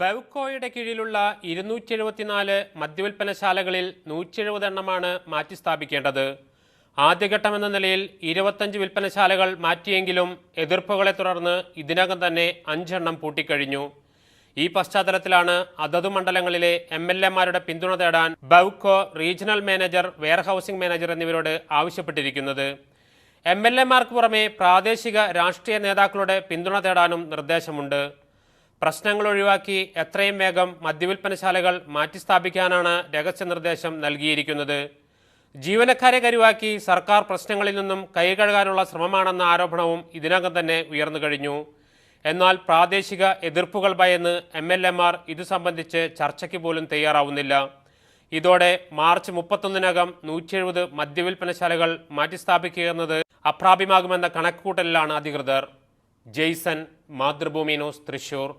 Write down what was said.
ബെവ്കോയുടെ കീഴിലുള്ള ഇരുന്നൂറ്റി എഴുപത്തിനാല് മദ്യവിൽപ്പനശാലകളിൽ നൂറ്റി എഴുപത് എണ്ണമാണ് മാറ്റി സ്ഥാപിക്കേണ്ടത്. ആദ്യഘട്ടമെന്ന നിലയിൽ ഇരുപത്തഞ്ച് വിൽപ്പനശാലകൾ മാറ്റിയെങ്കിലും എതിർപ്പുകളെ തുടർന്ന് ഇതിനകം തന്നെ അഞ്ചെണ്ണം പൂട്ടിക്കഴിഞ്ഞു. ഈ പശ്ചാത്തലത്തിലാണ് അതതു മണ്ഡലങ്ങളിലെ എം എൽ എമാരുടെ പിന്തുണ തേടാൻ ബൗക്കോ റീജിയണൽ മാനേജർ വെയർഹൌസിംഗ് മാനേജർ എന്നിവരോട് ആവശ്യപ്പെട്ടിരിക്കുന്നത്. എം എൽ എമാർക്ക് പുറമെ പ്രാദേശിക രാഷ്ട്രീയ നേതാക്കളുടെ പിന്തുണ തേടാനും നിർദ്ദേശമുണ്ട്. പ്രശ്നങ്ങൾ ഒഴിവാക്കി എത്രയും വേഗം മദ്യവിൽപ്പനശാലകൾ മാറ്റിസ്ഥാപിക്കാനാണ് രഹസ്യ നിർദ്ദേശം നൽകിയിരിക്കുന്നത്. ജീവനക്കാരെ കരുവാക്കി സർക്കാർ പ്രശ്നങ്ങളിൽ നിന്നും കൈകഴുകാനുള്ള ശ്രമമാണെന്ന ആരോപണവും ഇതിനകം തന്നെ ഉയർന്നു കഴിഞ്ഞു. എന്നാൽ പ്രാദേശിക എതിർപ്പുകൾ ഭയന്ന് എം എൽ എമാർ ഇതു സംബന്ധിച്ച് ചർച്ചയ്ക്ക് പോലും തയ്യാറാവുന്നില്ല. ഇതോടെ മാർച്ച് മുപ്പത്തൊന്നിനകം നൂറ്റി എഴുപത് മദ്യവിൽപ്പനശാലകൾ മാറ്റിസ്ഥാപിക്കുക എന്നത് അപ്രാപ്യമാകുമെന്ന കണക്കുകൂട്ടലിലാണ് അധികൃതർ. Jason Mathrubhumi news Thrissur.